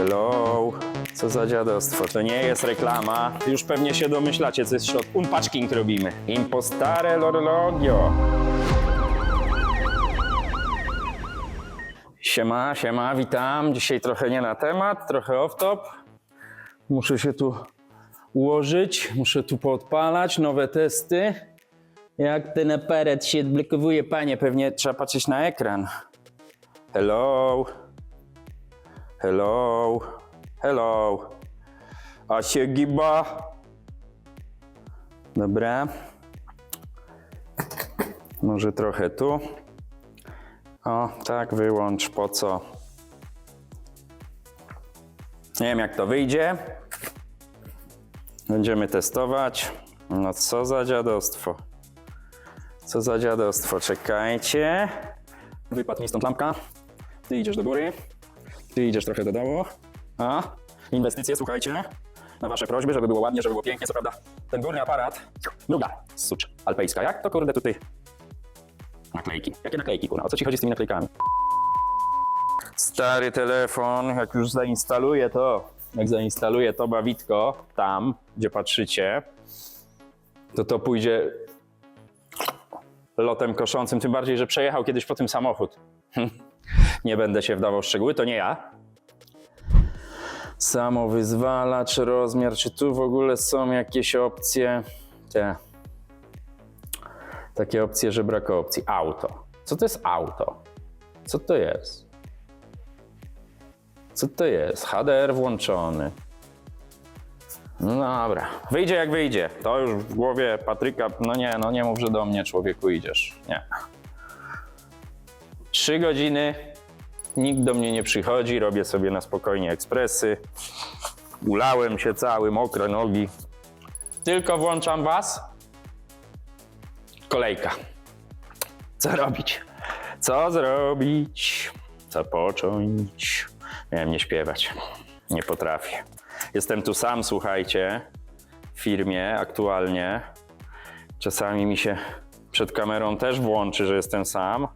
Hello. Co za dziadostwo? To nie jest reklama. Już pewnie się domyślacie, co jest w środku. Unpaczking robimy. Impostare l'orologio. Siema, siema, witam. Dzisiaj trochę nie na temat, trochę off-top. Muszę się tu ułożyć, muszę tu poodpalać, nowe testy. Jak ten aparat się odblokowuje, panie, pewnie trzeba patrzeć na ekran. Hello. Hello. Hello. A się giba. Dobra. Może trochę tu. O, tak, wyłącz, po co? Nie wiem, jak to wyjdzie. Będziemy testować. No co za dziadostwo. Co za dziadostwo, czekajcie. Wypadł stąd lampka. Ty idziesz do góry. Ty idziesz trochę do dołu. A? Inwestycje, słuchajcie. Na wasze prośby, żeby było ładnie, żeby było pięknie. Co prawda, ten górny aparat. Druga, sucz alpejska. Jak to kurde tutaj? Naklejki. Jakie naklejki, kurwa? O co ci chodzi z tymi naklejkami? Stary telefon, jak już zainstaluję to, jak zainstaluję to bawitko tam, gdzie patrzycie, to to pójdzie lotem koszącym, tym bardziej, że przejechał kiedyś po tym samochód. nie będę się wdawał w szczegóły, to nie ja. Samowyzwalacz, rozmiar, czy tu w ogóle są jakieś opcje? Te. Takie opcje, że brak opcji. Auto. Co to jest auto? Co to jest? Co to jest? HDR włączony. No dobra. Wyjdzie jak wyjdzie. To już w głowie Patryka. No nie, no nie mów, że do mnie człowieku idziesz. Nie. Trzy godziny. Nikt do mnie nie przychodzi. Robię sobie na spokojnie ekspresy. Ulałem się cały, mokre nogi. Tylko włączam was. Kolejka. Co robić? Co zrobić? Co począć? Miałem nie śpiewać. Nie potrafię. Jestem tu sam, słuchajcie, w firmie aktualnie. Czasami mi się przed kamerą też włączy, że jestem sam.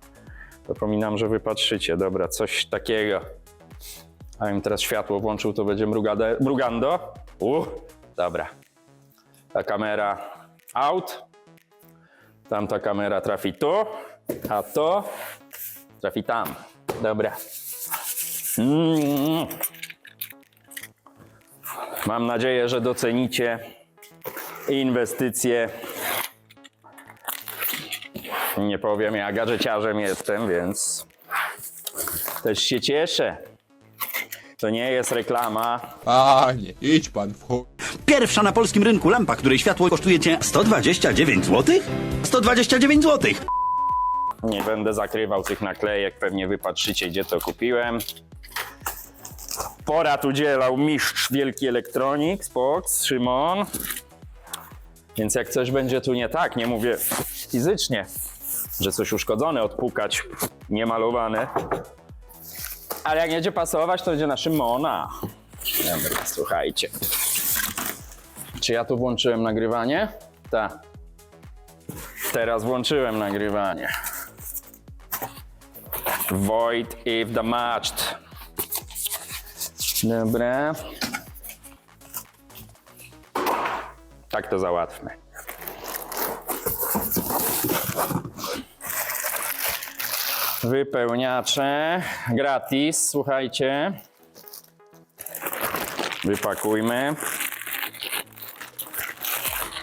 Zapominam, że wy patrzycie. Dobra, coś takiego. A im teraz światło włączył, to będzie mrugade, mrugando. Uh, dobra. Ta kamera out. Tamta kamera trafi tu, a to trafi tam. Dobra. Mm. Mam nadzieję, że docenicie inwestycje. Nie powiem, ja gadżeciarzem jestem, więc też się cieszę. To nie jest reklama. Panie, idź pan w chuj. Pierwsza na polskim rynku lampa, której światło kosztuje cię 129 zł? 129 zł! Nie będę zakrywał tych naklejek, pewnie wy patrzycie, gdzie to kupiłem. Porad udzielał mistrz Wielki Elektronik, Spox, Szymon. Więc jak coś będzie tu nie tak, nie mówię fizycznie, że coś uszkodzone, odpukać, niemalowane. Ale jak będzie pasować, to będzie na Szymona. Dobra, słuchajcie. Czy ja tu włączyłem nagrywanie? Tak. Teraz włączyłem nagrywanie. Void if the matched. Dobra. Tak to załatwmy. Wypełniacze gratis, słuchajcie. Wypakujmy.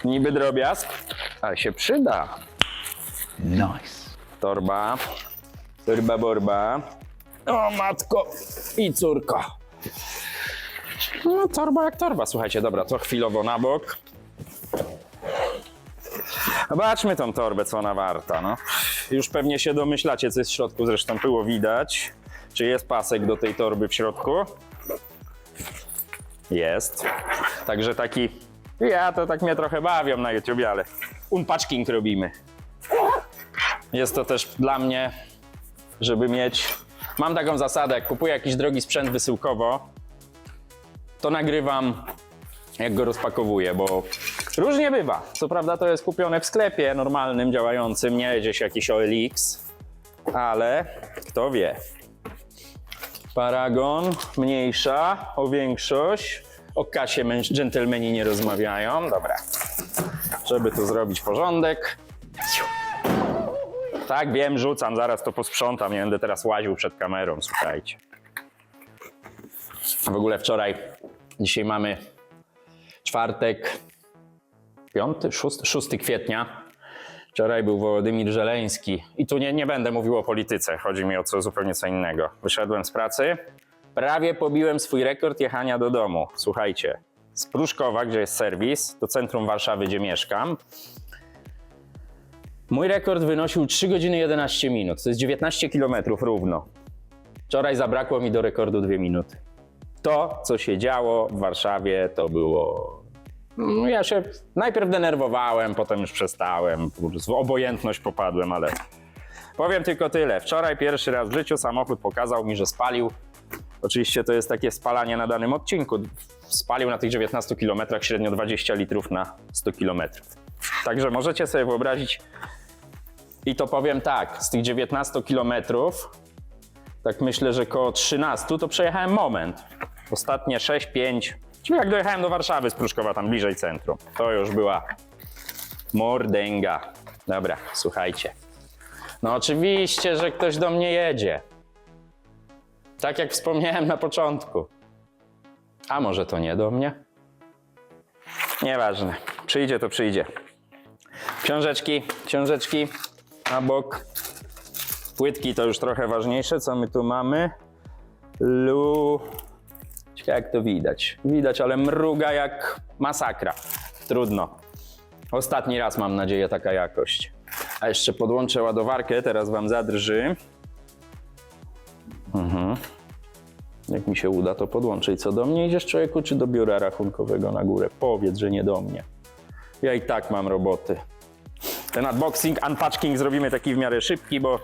Niby drobiazg, ale się przyda. Nice. Torba. Torba borba. O matko i córko. No torba jak torba, słuchajcie, dobra, to chwilowo na bok. Zobaczmy tą torbę, co ona warta, no. Już pewnie się domyślacie, co jest w środku, zresztą było widać. Czy jest pasek do tej torby w środku? Jest. Także taki, ja to tak mnie trochę bawią na YouTube, ale unpaczking robimy. Jest to też dla mnie, żeby mieć. Mam taką zasadę, jak kupuję jakiś drogi sprzęt wysyłkowo, to nagrywam, jak go rozpakowuję, bo różnie bywa. Co prawda to jest kupione w sklepie normalnym, działającym, nie gdzieś jakiś OLX, ale kto wie. Paragon mniejsza o większość. O kasie dżentelmeni nie rozmawiają. Dobra. Żeby tu zrobić porządek. Tak, wiem, rzucam, zaraz to posprzątam. Nie będę teraz łaził przed kamerą, słuchajcie. W ogóle wczoraj, dzisiaj mamy czwartek, piąty, szósty, szósty kwietnia. Wczoraj był Wołodymir Żeleński i tu nie, nie będę mówił o polityce, chodzi mi o co zupełnie co innego. Wyszedłem z pracy, prawie pobiłem swój rekord jechania do domu. Słuchajcie, z Pruszkowa, gdzie jest serwis, do centrum Warszawy, gdzie mieszkam, mój rekord wynosił 3 godziny 11 minut, to jest 19 km równo. Wczoraj zabrakło mi do rekordu 2 minuty. To, co się działo w Warszawie, to było Ja się najpierw denerwowałem, potem już przestałem, w obojętność popadłem, ale powiem tylko tyle. Wczoraj pierwszy raz w życiu samochód pokazał mi, że spalił. Oczywiście to jest takie spalanie na danym odcinku. Spalił na tych 19 km średnio 20 litrów na 100 km. Także możecie sobie wyobrazić, i to powiem tak, z tych 19 km, tak myślę, że koło 13 to przejechałem moment. Ostatnie 6-5, czyli jak dojechałem do Warszawy z Pruszkowa, tam bliżej centrum, to już była mordęga. Dobra, słuchajcie. No oczywiście, że ktoś do mnie jedzie. Tak jak wspomniałem na początku. A może to nie do mnie? Nieważne. Przyjdzie to przyjdzie. Książeczki, książeczki na bok. Płytki to już trochę ważniejsze. Co my tu mamy? Lu. Jak to widać. Widać, ale mruga jak masakra. Trudno. Ostatni raz mam nadzieję taka jakość. A jeszcze podłączę ładowarkę, teraz wam zadrży. Mhm. Jak mi się uda, to podłączę. I co do mnie idziesz, człowieku, czy do biura rachunkowego na górę? Powiedz, że nie do mnie. Ja i tak mam roboty. Ten unboxing, unpacking zrobimy taki w miarę szybki, bo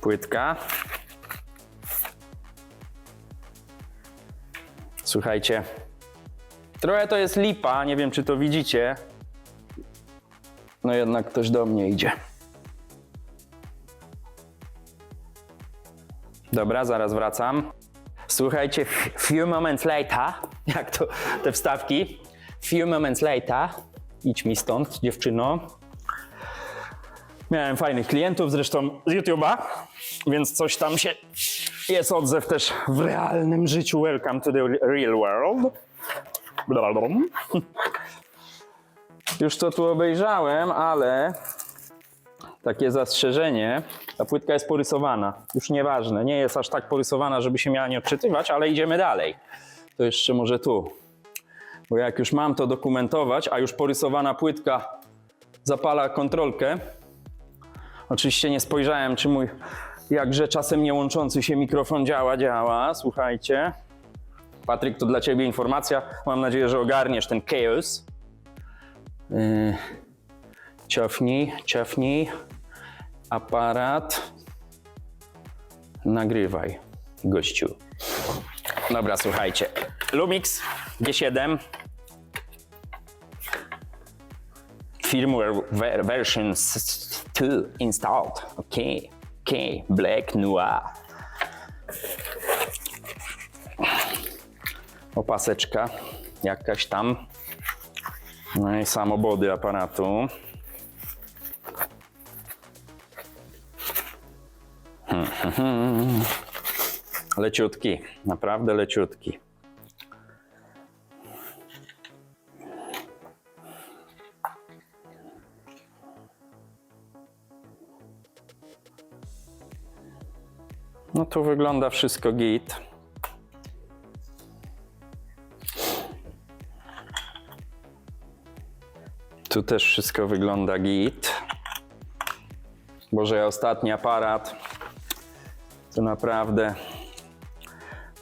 płytka. Słuchajcie, trochę to jest lipa, nie wiem czy to widzicie. No jednak ktoś do mnie idzie. Dobra, zaraz wracam. Słuchajcie, few moments later, jak to te wstawki? Few moments later, idź mi stąd, dziewczyno. Miałem fajnych klientów, zresztą z YouTube'a, więc coś tam się jest odzew też w realnym życiu. Welcome to the real world. Już to tu obejrzałem, ale takie zastrzeżenie. Ta płytka jest porysowana. Już nieważne, nie jest aż tak porysowana, żeby się miała nie odczytywać, ale idziemy dalej. To jeszcze może tu. Bo jak już mam to dokumentować, a już porysowana płytka zapala kontrolkę, Oczywiście nie spojrzałem, czy mój jakże czasem nie łączący się mikrofon działa, działa. Słuchajcie. Patryk, to dla ciebie informacja. Mam nadzieję, że ogarniesz ten chaos. Yy, cofnij, cofnij. Aparat. Nagrywaj, gościu. Dobra, słuchajcie. Lumix G7 firmware ver- version s- 2 installed. Okay, okay, Black Noir. Opaseczka jakaś tam. No i samobody aparatu. Hmm, hmm, hmm. Leciutki, naprawdę leciutki. No tu wygląda wszystko git. Tu też wszystko wygląda git. Boże, ostatni aparat. To naprawdę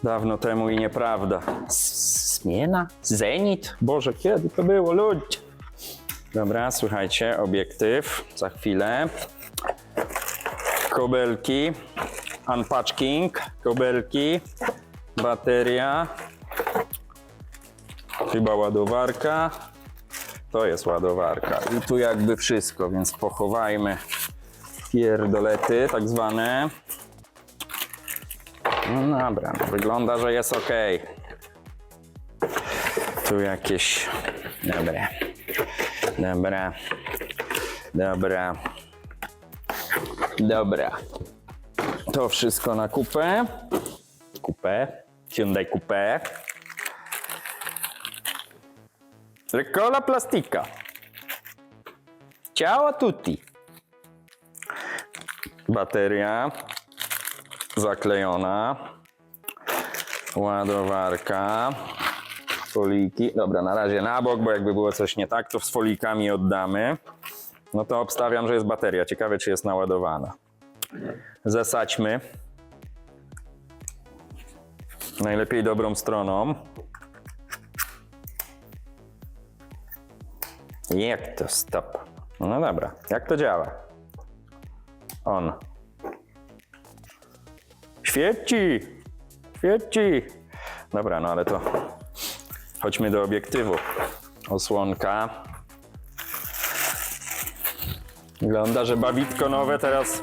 dawno temu i nieprawda. Zmiena? Zenit? Boże, kiedy to było? Ludzie! Dobra, słuchajcie, obiektyw. Za chwilę. Kobelki. Unpatching. Kobelki. Bateria. Chyba ładowarka. To jest ładowarka. I tu jakby wszystko, więc pochowajmy pierdolety tak zwane. No dobra, wygląda, że jest ok. Tu jakieś... Dobra. Dobra. Dobra. Dobra. To wszystko na kupę. Kupę. Hyundai Coupé. Ricola plastica. Ciao a tutti. Bateria zaklejona. Ładowarka. Foliki. Dobra, na razie na bok, bo jakby było coś nie tak, to z folikami oddamy. No to obstawiam, że jest bateria. Ciekawe, czy jest naładowana. Zasadźmy. Najlepiej dobrą stroną. Jak to stop? No dobra, jak to działa? On. Świeci! Świeci! Dobra, no ale to chodźmy do obiektywu. Osłonka. Wygląda, że bawitko nowe teraz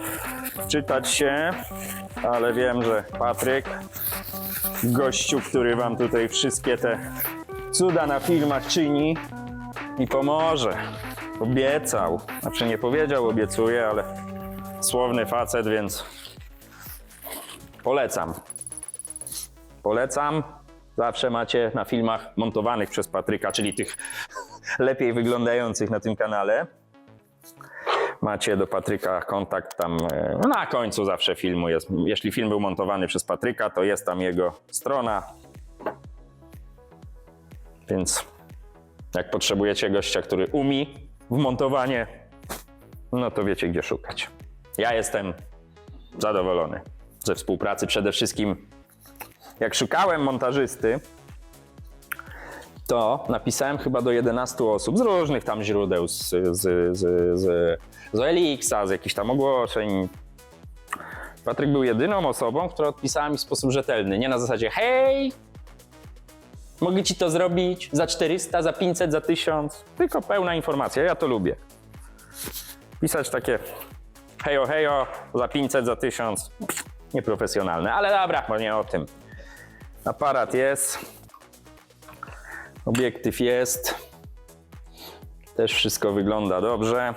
czytać się, ale wiem, że Patryk, gościu, który wam tutaj wszystkie te cuda na filmach czyni, mi pomoże. Obiecał. Znaczy nie powiedział, obiecuje, ale słowny facet, więc polecam. Polecam. Zawsze macie na filmach montowanych przez Patryka, czyli tych lepiej wyglądających na tym kanale. Macie do Patryka kontakt tam e, na końcu zawsze filmu jest. Jeśli film był montowany przez Patryka, to jest tam jego strona. Więc jak potrzebujecie gościa, który umi w montowanie, no to wiecie gdzie szukać. Ja jestem zadowolony ze współpracy. Przede wszystkim, jak szukałem montażysty, to napisałem chyba do 11 osób z różnych tam źródeł, z, z, z, z, z Elixa, z jakichś tam ogłoszeń. Patryk był jedyną osobą, która odpisała mi w sposób rzetelny. Nie na zasadzie, hej, mogę ci to zrobić za 400, za 500, za 1000, tylko pełna informacja. Ja to lubię. Pisać takie hejo, hejo, za 500, za 1000. Pff, Nieprofesjonalne, ale dobra, bo nie o tym. Aparat jest. Obiektyw jest. Też wszystko wygląda dobrze.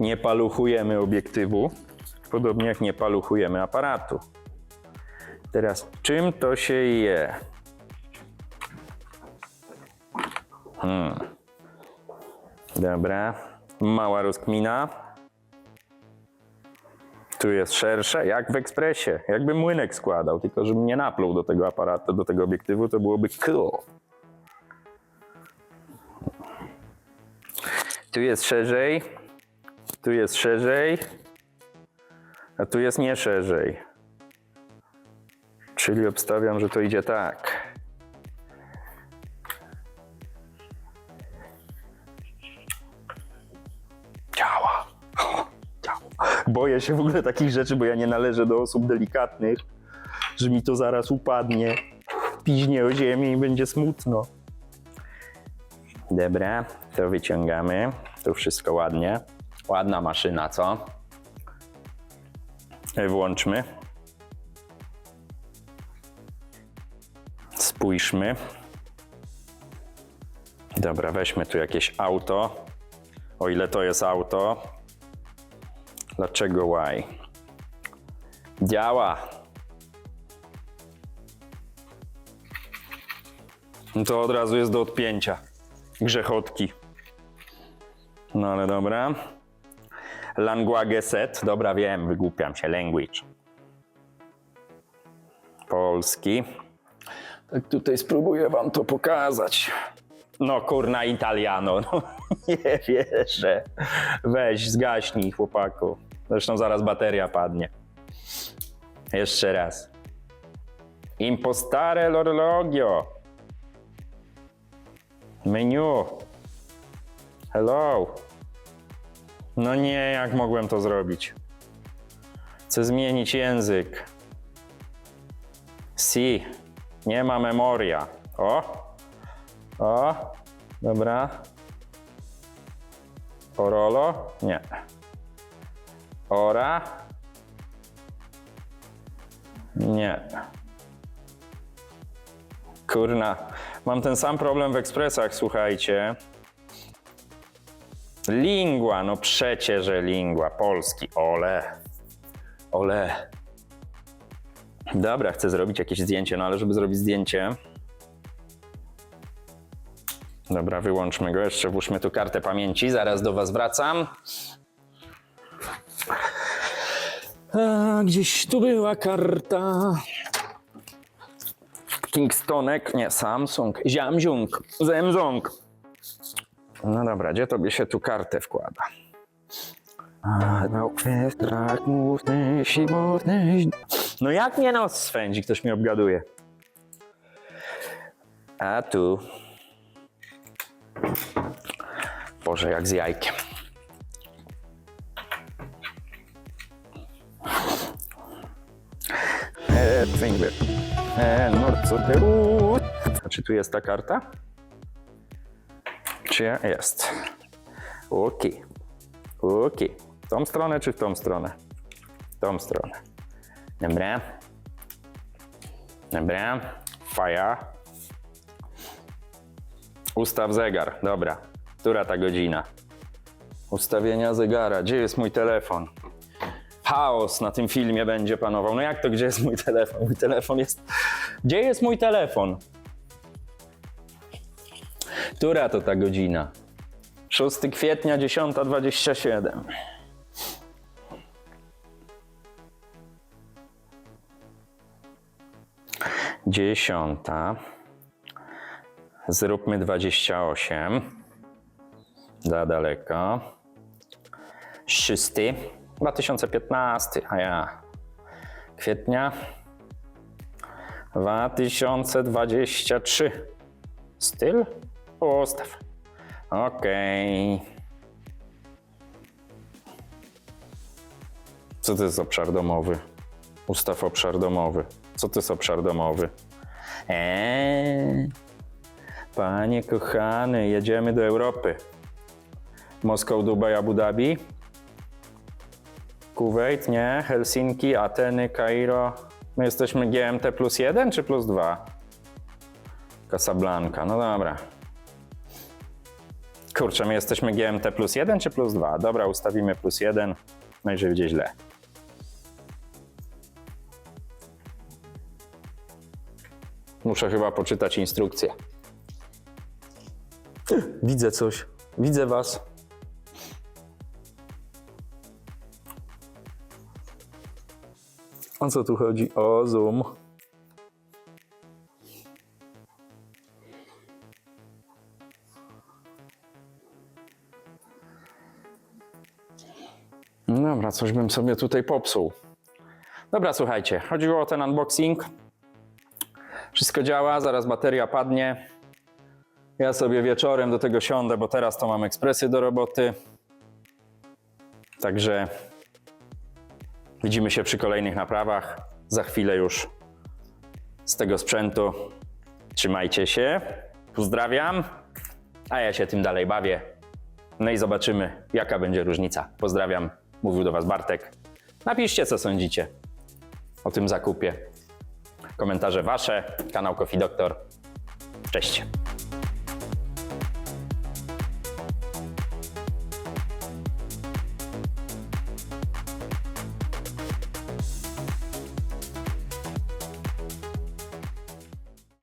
Nie paluchujemy obiektywu, podobnie jak nie paluchujemy aparatu. Teraz, czym to się je? Hmm. Dobra. Mała rozkmina. Tu jest szersze, jak w ekspresie. Jakby młynek składał, tylko żebym nie napluł do tego aparatu, do tego obiektywu, to byłoby cool. Tu jest szerzej, tu jest szerzej, a tu jest nie szerzej. Czyli obstawiam, że to idzie tak. Działa. Działa. Boję się w ogóle takich rzeczy, bo ja nie należę do osób delikatnych, że mi to zaraz upadnie, piźnie o ziemię i będzie smutno. Dobra, to wyciągamy. Wszystko ładnie. Ładna maszyna, co? Włączmy. Spójrzmy. Dobra, weźmy tu jakieś auto. O ile to jest auto. Dlaczego why? Działa. No to od razu jest do odpięcia. Grzechotki. No ale dobra. Language set. Dobra, wiem, wygłupiam się. Language. Polski. Tak tutaj spróbuję wam to pokazać. No kurna italiano, no nie wierzę. Weź, zgaśnij chłopaku. Zresztą zaraz bateria padnie. Jeszcze raz. Impostare l'orologio. Menu. Hello. No nie, jak mogłem to zrobić? Chcę zmienić język. Si. Nie ma memoria. O. O. Dobra. Orolo? Nie. Ora. Nie. Kurna, mam ten sam problem w ekspresach, słuchajcie. Lingua, no przecie, że lingua, polski, ole. Ole. Dobra, chcę zrobić jakieś zdjęcie, no ale żeby zrobić zdjęcie... Dobra, wyłączmy go, jeszcze włóżmy tu kartę pamięci, zaraz do was wracam. A, gdzieś tu była karta. Kingstonek, nie, Samsung, Ziamziung, Zemzung. No dobra, gdzie to by się tu kartę wkłada? No, jak nie nos swędzi, ktoś mi obgaduje. A tu. Boże, jak z jajkiem. Finger. E, nord, co ty? Uuu. A czy tu jest ta karta? Ja- jest? Okej. Okej. W tą stronę czy w tą stronę? W tą stronę. Dobra. Dobra. Faja. Ustaw zegar. Dobra. Która ta godzina? Ustawienia zegara. Gdzie jest mój telefon? Chaos na tym filmie będzie panował. No jak to, gdzie jest mój telefon? Mój telefon jest... Gdzie jest mój telefon? Która to ta godzina? 6 kwietnia, 10.27. Dziesiąta. Zróbmy 28. Za daleko. Szósty. 2015, a ja. Kwietnia. 2023. Styl? Ustaw. Okej. Co to jest obszar domowy? Ustaw obszar domowy. Co to jest obszar domowy? Eee, panie kochany, jedziemy do Europy. Moskwa, Dubaj, Abu Dhabi. Kuwait, nie. Helsinki, Ateny, Kairo. My jesteśmy GMT plus 1 czy plus 2? Casablanca, no dobra. Kurczę, my jesteśmy GMT plus 1 czy plus 2? Dobra, ustawimy plus 1. No i że źle. Muszę chyba poczytać instrukcję. Widzę coś. Widzę was. O co tu chodzi? O zoom. Dobra, coś bym sobie tutaj popsuł. Dobra, słuchajcie, chodziło o ten unboxing. Wszystko działa, zaraz bateria padnie. Ja sobie wieczorem do tego siądę, bo teraz to mam ekspresy do roboty. Także widzimy się przy kolejnych naprawach. Za chwilę już z tego sprzętu. Trzymajcie się. Pozdrawiam. A ja się tym dalej bawię. No i zobaczymy, jaka będzie różnica. Pozdrawiam. Mówił do Was Bartek. Napiszcie, co sądzicie o tym zakupie. Komentarze Wasze, kanał Coffee Doctor. Cześć.